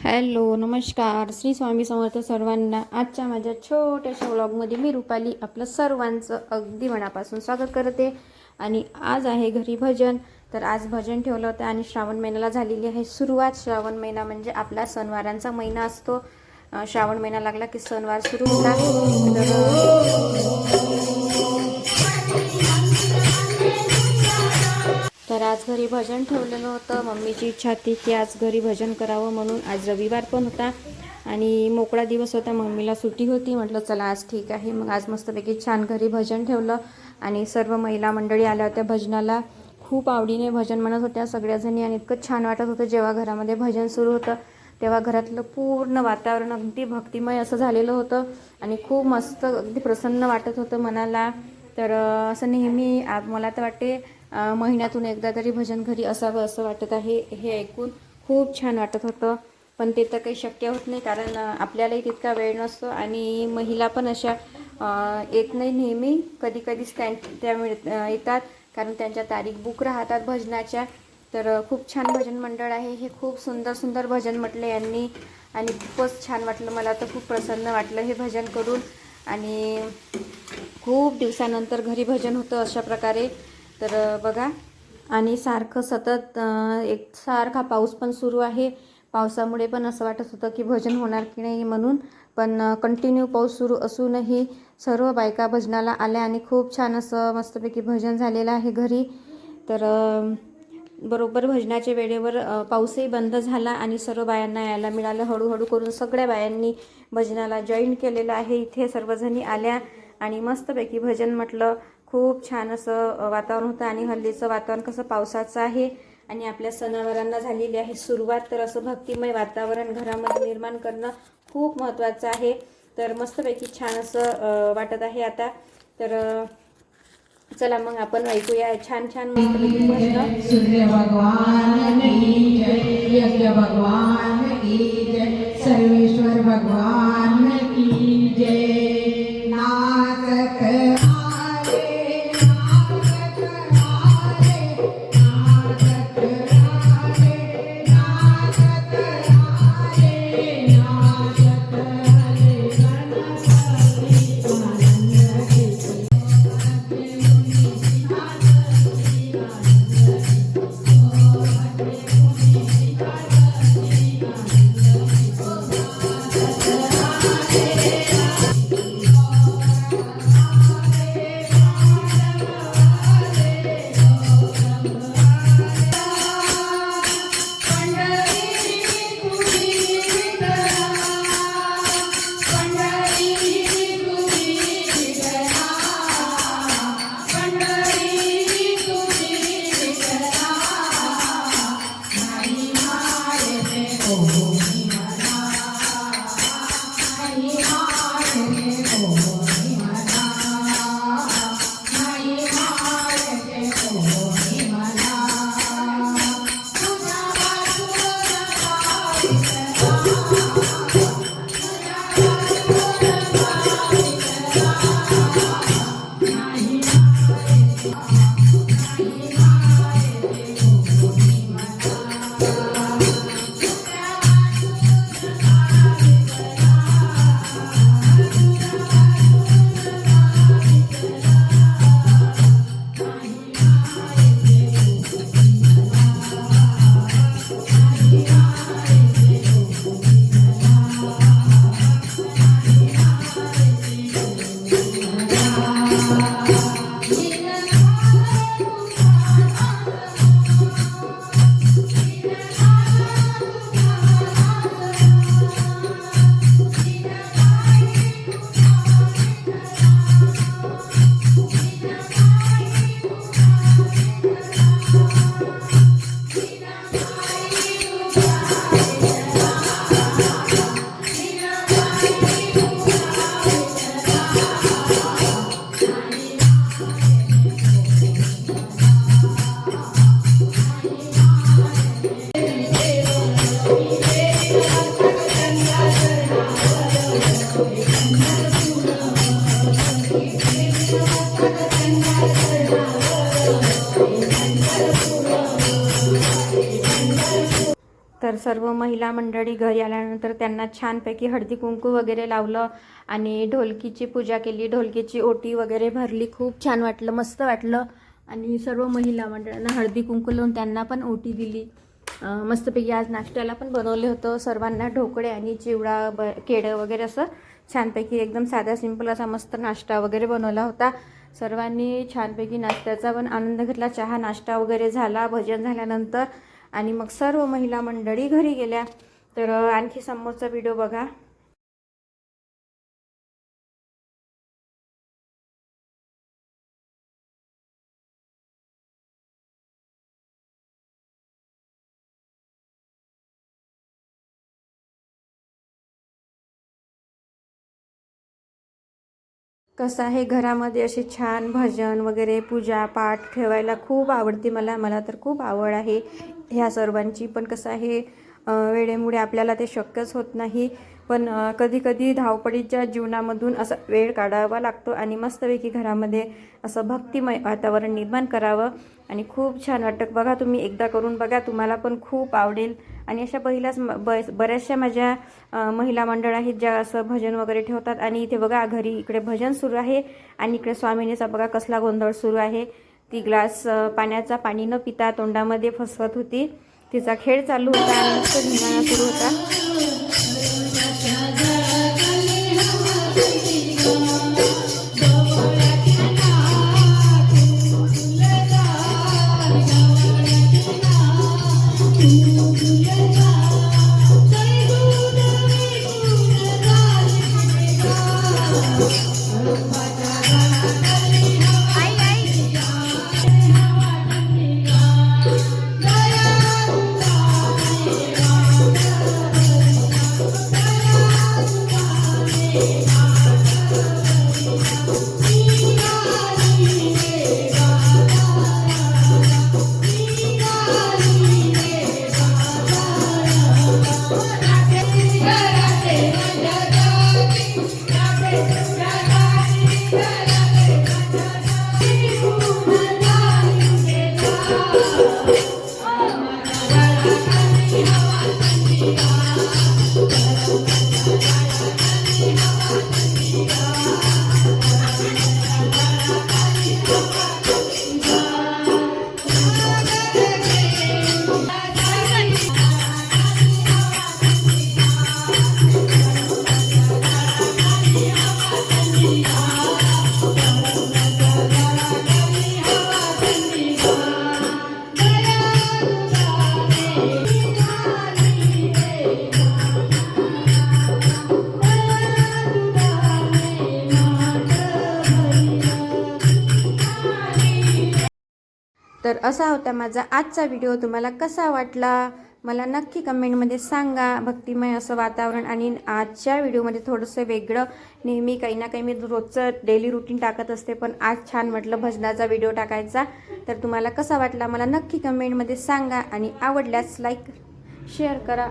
Hello नमस्कार. श्री स्वामी समर्थ सर्वांना आजच्या माझ्या छोट्याशा व्लॉगमध्ये मी रुपाली आपलं सर्वांचं अगदी मनापासून स्वागत करते. आणि आज आहे घरी भजन. तर आज भजन ठेवलं होतं आणि श्रावण महिन्याला झालेली आहे सुरुवात. श्रावण महिना म्हणजे आपला सणवारांचा महिना असतो. श्रावण महिना लागला की सणवार सुरू होतात. तर तर आज घरी भजन ठेवलेलं होतं. मम्मीची इच्छा होती की आज घरी भजन करावं म्हणून. आज रविवार पण होता आणि मोकळा दिवस होता. मम्मीला सुट्टी होती. म्हटलं चला आज ठीक आहे. मग आज मस्तपैकी छान घरी भजन ठेवलं आणि सर्व महिला मंडळी आल्या होत्या भजनाला. खूप आवडीने भजन म्हणत होत्या सगळ्याजणी आणि इतकं छान वाटत होतं जेव्हा घरामध्ये भजन सुरू होतं तेव्हा घरातलं पूर्ण वातावरण अगदी भक्तिमय असं झालेलं होतं आणि खूप मस्त अगदी प्रसन्न वाटत होतं मनाला. तर असं नेहमी आ- मला तर वाटते महिन्यातून एकदा तरी भजन घरी असावं असं वाटत आहे हे ऐकून खूप छान वाटत होतं. पण ते तर काही शक्य होत नाही कारण आपल्यालाही तितका वेळ नसतो आणि महिला पण अशा येत नाही नेहमी. कधी कधीच त्यां त्या मिळ येतात कारण त्यांच्या तारीख बुक राहतात भजनाच्या. तर खूप छान भजन मंडळ आहे. हे खूप सुंदर सुंदर भजन म्हटलं यांनी. आणि खूपच छान वाटलं मला तर खूप प्रसन्न वाटलं हे भजन करून. आणि खूप दिवसानंतर घरी भजन होतं अशा प्रकारे. तर बघा. आणि सारखं सतत एक सारखा पाऊस पण सुरू आहे. पावसामुळे पण असं वाटत होतं की भजन होणार की नाही म्हणून पण कंटिन्यू पाऊस सुरू असूनही सर्व बायका भजनाला आल्या आणि खूप छान असं मस्तपैकी भजन झालेलं आहे घरी. तर बरोबर भजनाच्या वेळेवर पाऊसही बंद झाला आणि सर्व बायांना यायला मिळालं. हळूहळू करून सगळ्या बायांनी भजनाला जॉईन केलेलं आहे. इथे सर्वजणी आल्या आणि मस्तपैकी भजन म्हटलं. खूप छान असं वातावरण होतं आणि हल्लीचं वातावरण कसं पावसाचं आहे आणि आपल्या सणावारांना झालेली आहे सुरुवात तर असं भक्तिमय वातावरण घरामध्ये निर्माण करणं खूप महत्त्वाचं आहे. तर मस्तपैकी छान असं वाटत आहे आता. तर चला मग आपण ऐकूया छान छान मस्तपैकी प्रश्न. सूर्य भगवान की जय यज्ञ भगवान की जय सर्वेश्वर भगवान सर्व महिला मंडळी घरी आल्यानंतर त्यांना छानपैकी हळदी कुंकू वगैरे लावलं आणि ढोलकीची पूजा केली. ढोलकीची ओटी वगैरे भरली. खूप छान वाटलं मस्त वाटलं. आणि सर्व महिला मंडळांना हळदी कुंकू लावून त्यांना पण ओटी दिली. मस्तपैकी आज नाश्त्याला पण बनवले होतं. सर्वांना ढोकळे आणि चिवडा ब केळं वगैरे असं छानपैकी एकदम साधा सिंपल असा मस्त नाश्ता वगैरे बनवला होता. सर्वांनी छानपैकी नाश्त्याचा पण आनंद घेतला. चहा नाश्ता वगैरे झाला. भजन झाल्यानंतर आणि मग सर्व महिला मंडळी घरी गेल्या. तर आणखी समोरचा व्हिडिओ बघा. कसं आहे घरामध्ये असे छान भजन वगैरे पूजा पाठ ठेवायला खूप आवडते मला. मला तर खूप आवड आहे ह्या सर्वांची. पण कसं आहे वेळेमुळे आपल्याला ते शक्यच होत नाही. पण कधीकधी धावपळीच्या जीवनामधून असा वेळ काढावा लागतो आणि मस्तपैकी घरामध्ये असं भक्तिमय वातावरण निर्माण करावं. आणि खूप छान वाटतं. बघा तुम्ही एकदा करून बघा. तुम्हाला पण खूप आवडेल. आणि अशा पहिल्याच ब बऱ्याचशा माझ्या महिला मंडळ आहेत ज्या असं भजन वगैरे ठेवतात. आणि इथे बघा घरी इकडे भजन सुरू आहे. आणि इकडे स्वामिनीचा बघा कसला गोंधळ सुरू आहे. ती ग्लास पाण्याचा पाणी न पिता तोंडामध्ये फसवत होती. तिचा खेळ चालू होता आणि सुरू होता. तर असा होता माझा आजचा व्हिडिओ तुम्हाला कसा वाटला? मला नक्की कमेंटमध्ये सांगा. भक्तिमय असं वातावरण आणि आजच्या व्हिडिओमध्ये थोडंसं वेगळं. नेहमी काही ना काही मी रोजचं डेली रुटीन टाकत असते पण आज छान म्हटलं भजनाचा व्हिडिओ टाकायचा. तर तुम्हाला कसा वाटला? मला नक्की कमेंटमध्ये सांगा आणि आवडल्यास लाईक शेअर करा.